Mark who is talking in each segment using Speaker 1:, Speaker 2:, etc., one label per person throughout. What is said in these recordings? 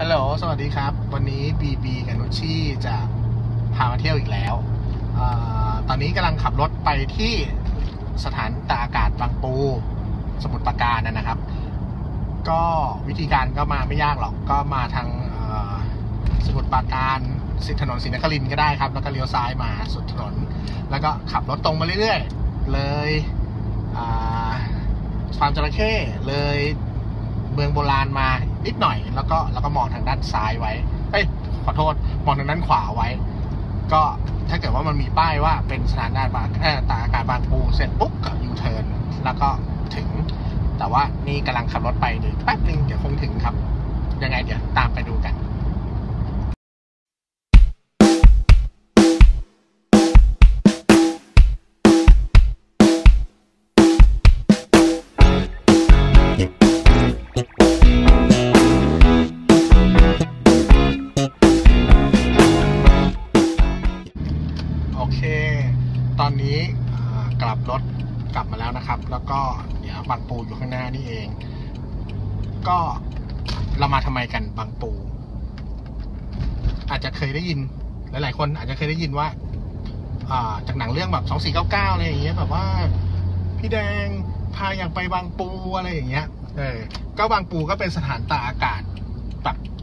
Speaker 1: ฮัลโหล สวัสดีครับ วันนี้บีบีกับนุชชี่จะพามาเที่ยวอีกแล้วอตอนนี้กำลังขับรถไปที่สถานตากอากาศบางปู สมุทรปราการนะครับ ก็วิธีการก็มาไม่ยากหรอก ก็มาทางสมุทรปราการสิถนนศรีนครินก็ได้ครับ แล้วก็เลี้ยวซ้ายมาสุดถนน แล้วก็ขับรถตรงมาเรื่อยๆ เลยฟาร์มจระเข้เลยเมืองโบราณมา นิดหน่อย แล้วก็แล้วก็มองทางด้านซ้ายไว้เอ้ยขอโทษมองทางด้านขวาไว้ ก็ถ้าเกิดว่ามันมีป้ายว่าเป็นสถานบางเอ่อตากอากาศบางปูเสร็จปุ๊บก็ยูเทิร์นแล้วก็ถึง แต่ว่านี่กำลังขับรถไปเดี๋ยวแป๊บหนึ่งเดี๋ยวคงถึงครับ ยังไงเดี๋ยวตามไปดูกัน ตอนนี้กลับรถกลับมาแล้วนะครับ แล้วก็เดี๋ยวบางปูอยู่ข้างหน้านี่เอง ก็เรามาทำไมกันบางปู อาจจะเคยได้ยิน หลาย ๆ คนอาจจะเคยได้ยินว่าจากหนังเรื่องแบบสองสี่เก้าเก้าอะไรอย่างเงี้ยแบบว่าพี่แดงพาอย่างไปบางปูอะไรอย่างเงี้ยเออก็บางปูก็เป็นสถานตากอากาศ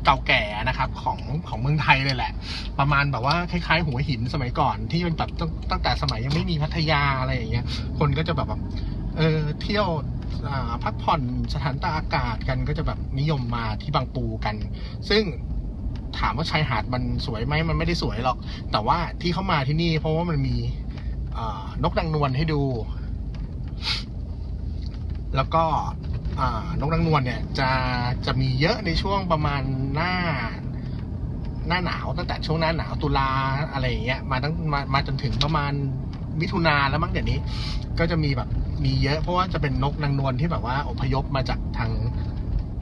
Speaker 1: เก่าแก่นะครับของของเมืองไทยเลยแหละ ประมาณแบบว่าคล้ายๆหัวหินสมัยก่อนที่เป็นแบบตั้งแต่สมัยยังไม่มีพัทยาอะไรอย่างเงี้ย คนก็จะแบบแบบเออเที่ยวพักผ่อนสถานตากอากาศกันก็จะแบบนิยมมาที่บางปูกัน ซึ่งถามว่าชายหาดมันสวยไหมมันไม่ได้สวยหรอก แต่ว่าที่เข้ามาที่นี่ เพราะว่ามันมีนกนางนวลให้ดู แล้วก็ นกนางนวลเนี่ยจะจะมีเยอะในช่วงประมาณหน้าหน้าหนาวตั้งแต่ช่วงหน้าหนาวตุลาอะไรอย่างเงี้ยมาตั้งมามาจนถึงประมาณมิถุนาแล้วมั้งเดี๋ยวนี้ ก็จะมีแบบมีเยอะเพราะว่าจะเป็นนกนางนวลที่แบบว่าอพยพมาจากทาง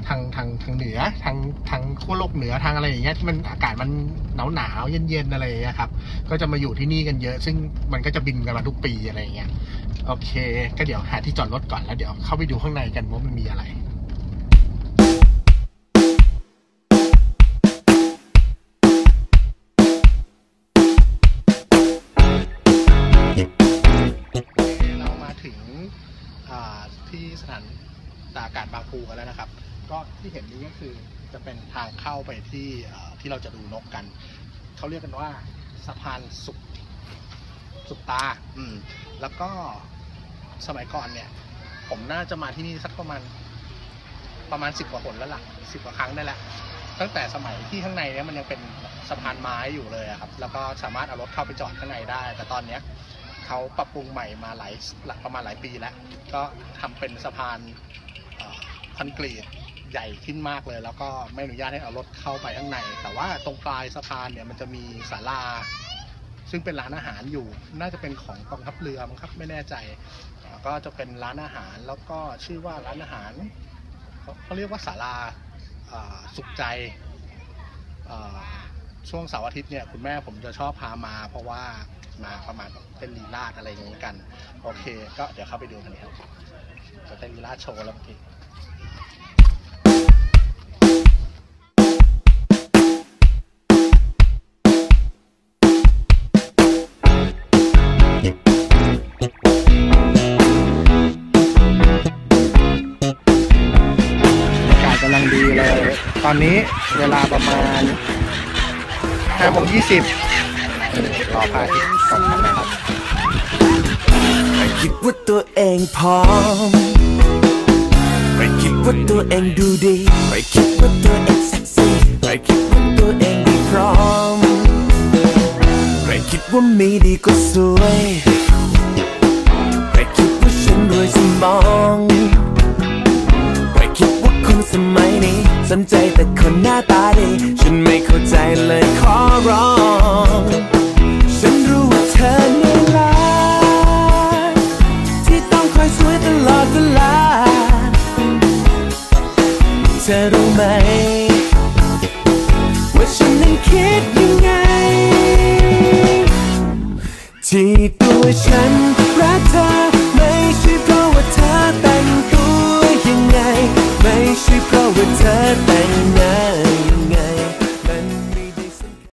Speaker 1: ทางทางทางเหนือทางทางขั้วโลกเหนือทางอะไรอย่างเงี้ยที่มันอากาศมันหนาวหนาวๆเย็นๆอะไรอย่างเงี้ยครับก็จะมาอยู่ที่นี่กันเยอะ ซึ่งมันก็จะบินกันมาทุกปีอะไรอย่างเงี้ย โอเค ก็เดี๋ยวหาที่จอดรถก่อนแล้วเดี๋ยวเข้าไปดูข้างในกันว่ามันมีอะไรเรามาถึงที่สถานตากากาศบางปูกันแล้วนะครับ ก็ที่เห็นนี้ก็คือจะเป็นทางเข้าไปที่ที่เราจะดูนกกัน เขาเรียกกันว่าสะพานสุกสุกตา อืม แล้วก็ สมัยก่อนเนี่ย ผมน่าจะมาที่นี่สักประมาณประมาณสิบกว่าหนแล้วล่ะสิบกว่าครั้งได้แล้วตั้งแต่สมัยที่ข้างในเนี่ยมันยังเป็นสะพานไม้อยู่เลยครับ แล้วก็สามารถเอารถเข้าไปจอดข้างในได้ แต่ตอนเนี้ยเขาปรับปรุงใหม่มาหลายหลักประมาณหลายปีแล้ว ก็ทำเป็นสะพานคอนกรีตใหญ่ขึ้นมากเลย แล้วก็ไม่อนุญาตให้เอารถเข้าไปข้างใน แต่ว่าตรงปลายสะพานเนี่ยมันจะมีศาลาซึ่งเป็นร้านอาหารอยู่ น่าจะเป็นของกองทัพเรือมั้งครับ ไม่แน่ใจ ก็จะเป็นร้านอาหารแล้วก็ชื่อว่าร้านอาหารเขาเขาเรียกว่าศาลาสุขใจช่วงเสาร์อาทิตย์เนี่ยคุณแม่ผมจะชอบพามา เพราะว่ามาประมาณแบบเต้นลีลาดอะไรอย่างนี้กัน โอเค ก็เดี๋ยวเข้าไปดูกันครับจะเต้นลีลาดโชว์แล้วเมื่อกี้ำลังดีเลย ตอนนี้เวลาประมาณ5โมง20รอพระอาทิตย์ตกนะครับ
Speaker 2: ไม่คิดว่าตัวเองพร้อมไม่คิดว่าตัวเองดูดีไม่คิดว่าตัวเองเซ็กซี่ไม่คิดว่าตัวเองดีพร้อมไม่คิดว่ามีดีก็สวยไม่คิดว่าฉันรวยสมองไม่คิดว่าคน สมัยนี้ สนใจแต่คนหน้าตาดี ฉันไม่เข้าใจเลยขอร้อง ฉันรู้ว่าเธอเนื่อยล้าที่ต้องคอยสวยตลอดเวลา เธอรู้ไหม ว่าฉันนั้นคิดยังไง ที่ตัวฉันรักเธอ